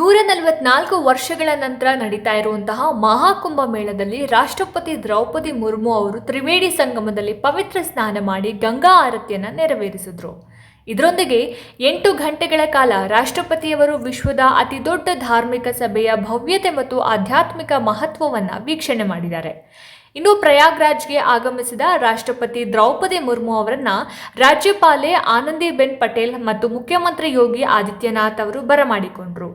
ನೂರ ನಲವತ್ನಾಲ್ಕು ವರ್ಷಗಳ ನಂತರ ನಡೀತಾ ಇರುವಂತಹ ಮಹಾಕುಂಭ ಮೇಳದಲ್ಲಿ ರಾಷ್ಟ್ರಪತಿ ದ್ರೌಪದಿ ಮುರ್ಮು ಅವರು ತ್ರಿವೇಣಿ ಸಂಗಮದಲ್ಲಿ ಪವಿತ್ರ ಸ್ನಾನ ಮಾಡಿ ಗಂಗಾ ಆರತಿಯನ್ನು ನೆರವೇರಿಸಿದ್ರು. ಇದರೊಂದಿಗೆ ಎಂಟು ಗಂಟೆಗಳ ಕಾಲ ರಾಷ್ಟ್ರಪತಿಯವರು ವಿಶ್ವದ ಅತಿದೊಡ್ಡ ಧಾರ್ಮಿಕ ಸಭೆಯ ಭವ್ಯತೆ ಮತ್ತು ಆಧ್ಯಾತ್ಮಿಕ ಮಹತ್ವವನ್ನು ವೀಕ್ಷಣೆ ಮಾಡಿದ್ದಾರೆ. ಇನ್ನು ಪ್ರಯಾಗ್ರಾಜ್ಗೆ ಆಗಮಿಸಿದ ರಾಷ್ಟ್ರಪತಿ ದ್ರೌಪದಿ ಮುರ್ಮು ಅವರನ್ನ ರಾಜ್ಯಪಾಲೆ ಆನಂದಿಬೆನ್ ಪಟೇಲ್ ಮತ್ತು ಮುಖ್ಯಮಂತ್ರಿ ಯೋಗಿ ಆದಿತ್ಯನಾಥ್ ಅವರು ಬರಮಾಡಿಕೊಂಡರು.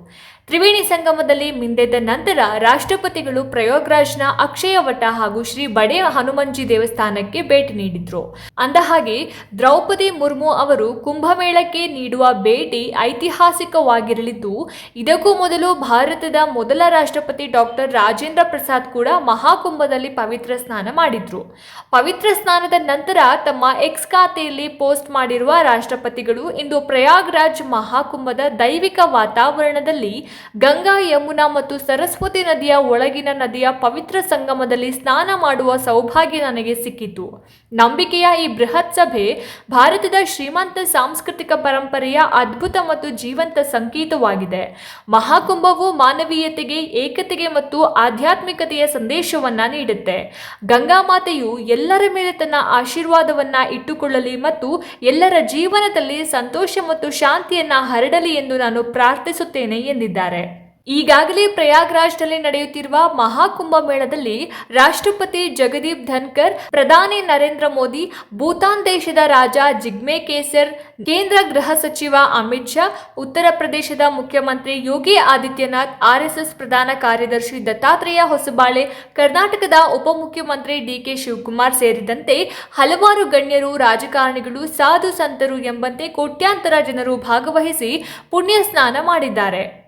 ತ್ರಿವೇಣಿ ಸಂಗಮದಲ್ಲಿ ಮಿಂದೆದ್ದ ನಂತರ ರಾಷ್ಟ್ರಪತಿಗಳು ಪ್ರಯಾಗ್ರಾಜ್ನ ಅಕ್ಷಯ ವಟ ಹಾಗೂ ಶ್ರೀ ಬಡೆ ಹನುಮಂಜಿ ದೇವಸ್ಥಾನಕ್ಕೆ ಭೇಟಿ ನೀಡಿದ್ರು. ಅಂದಹಾಗೆ, ದ್ರೌಪದಿ ಮುರ್ಮು ಅವರು ಕುಂಭಮೇಳಕ್ಕೆ ನೀಡುವ ಭೇಟಿ ಐತಿಹಾಸಿಕವಾಗಿರಲಿದ್ದು, ಇದಕ್ಕೂ ಮೊದಲು ಭಾರತದ ಮೊದಲ ರಾಷ್ಟ್ರಪತಿ ಡಾಕ್ಟರ್ ರಾಜೇಂದ್ರ ಪ್ರಸಾದ್ ಕೂಡ ಮಹಾಕುಂಭದಲ್ಲಿ ಪವಿತ್ರ ಸ್ನಾನ ಮಾಡಿದ್ರು. ಪವಿತ್ರ ಸ್ನಾನದ ನಂತರ ತಮ್ಮ ಎಕ್ಸ್ ಖಾತೆಯಲ್ಲಿ ಪೋಸ್ಟ್ ಮಾಡಿರುವ ರಾಷ್ಟ್ರಪತಿಗಳು ಇಂದು ಪ್ರಯಾಗ್ರಾಜ್ ಮಹಾಕುಂಭದ ದೈವಿಕ ವಾತಾವರಣದಲ್ಲಿ ಗಂಗಾ, ಯಮುನಾ ಮತ್ತು ಸರಸ್ವತಿ ನದಿಯ ಒಳಗಿನ ನದಿಯ ಪವಿತ್ರ ಸಂಗಮದಲ್ಲಿ ಸ್ನಾನ ಮಾಡುವ ಸೌಭಾಗ್ಯ ನನಗೆ ಸಿಕ್ಕಿತು. ನಂಬಿಕೆಯ ಈ ಬೃಹತ್ ಸಭೆ ಭಾರತದ ಶ್ರೀಮಂತ ಸಾಂಸ್ಕೃತಿಕ ಪರಂಪರೆಯ ಅದ್ಭುತ ಮತ್ತು ಜೀವಂತ ಸಂಕೇತವಾಗಿದೆ. ಮಹಾಕುಂಭವು ಮಾನವೀಯತೆಗೆ, ಏಕತೆಗೆ ಮತ್ತು ಆಧ್ಯಾತ್ಮಿಕತೆಯ ಸಂದೇಶವನ್ನ ನೀಡುತ್ತೆ. ಗಂಗಾ ಮಾತೆಯು ಎಲ್ಲರ ಮೇಲೆ ತನ್ನ ಆಶೀರ್ವಾದವನ್ನ ಇಟ್ಟುಕೊಳ್ಳಲಿ ಮತ್ತು ಎಲ್ಲರ ಜೀವನದಲ್ಲಿ ಸಂತೋಷ ಮತ್ತು ಶಾಂತಿಯನ್ನ ಹರಡಲಿ ಎಂದು ನಾನು ಪ್ರಾರ್ಥಿಸುತ್ತೇನೆ ಎಂದಿದ್ದಾರೆ. ಈಗಾಗಲೇ ಪ್ರಯಾಗ್ರಾಜ್ನಲ್ಲಿ ನಡೆಯುತ್ತಿರುವ ಮಹಾಕುಂಭ ಮೇಳದಲ್ಲಿ ರಾಷ್ಟ್ರಪತಿ ಜಗದೀಪ್ ಧನ್ಕರ್, ಪ್ರಧಾನಿ ನರೇಂದ್ರ ಮೋದಿ, ಭೂತಾನ್ ದೇಶದ ರಾಜ ಜಿಗ್ಮೆ ಕೇಸರ್, ಕೇಂದ್ರ ಗೃಹ ಸಚಿವ ಅಮಿತ್ ಶಾ, ಉತ್ತರ ಪ್ರದೇಶದ ಮುಖ್ಯಮಂತ್ರಿ ಯೋಗಿ ಆದಿತ್ಯನಾಥ್, ಆರ್ಎಸ್ಎಸ್ ಪ್ರಧಾನ ಕಾರ್ಯದರ್ಶಿ ದತ್ತಾತ್ರೇಯ ಹೊಸಬಾಳೆ, ಕರ್ನಾಟಕದ ಉಪಮುಖ್ಯಮಂತ್ರಿ ಡಿಕೆ ಶಿವಕುಮಾರ್ ಸೇರಿದಂತೆ ಹಲವಾರು ಗಣ್ಯರು, ರಾಜಕಾರಣಿಗಳು, ಸಾಧು ಸಂತರು ಎಂಬಂತೆ ಕೋಟ್ಯಾಂತರ ಜನರು ಭಾಗವಹಿಸಿ ಪುಣ್ಯ ಸ್ನಾನ ಮಾಡಿದ್ದಾರೆ.